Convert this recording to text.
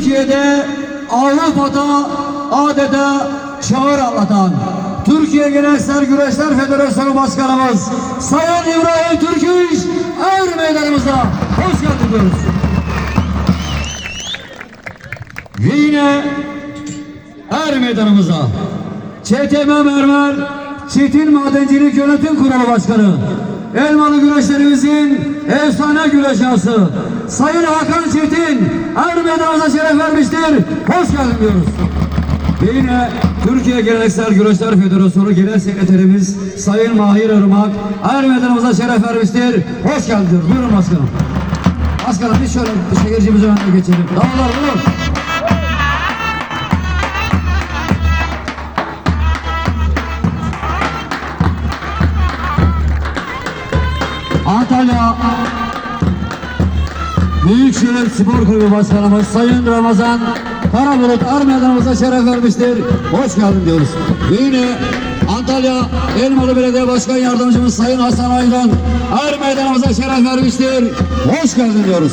Türkiye'de Avrupa'da adeta çağır anlatan Türkiye Geleneksel Güreşler Federasyonu Başkanımız Sayın İbrahim Türküş Er Meydanımıza hoş geldin diyoruz. Ve yine Er Meydanımıza ÇTM Mermer Çetin Madencilik Yönetim Kurulu Başkanı Elmalı güreşlerimizin efsane güreşası Sayın Hakan Çetin Er Meydanımıza şeref vermiştir. Hoş geldin diyoruz. Ve yine Türkiye Geleneksel Güreşler Federasyonu Genel Sekreterimiz Sayın Mahir Irmak Er Meydanımıza şeref vermiştir. Hoş geldin. Buyurun başkanım. Başkanım biz şöyle seyircimizin önüne geçelim. Dağlar buyurun. Antalya Büyükşehir Spor Kulübü Başkanımız Sayın Ramazan Karabulut Armeydanımıza şeref vermiştir. Hoş geldin diyoruz. Yine Antalya Elmalı Belediye Başkan Yardımcımız Sayın Hasan Aydın Er Meydanımıza şeref vermiştir. Hoş geldin diyoruz.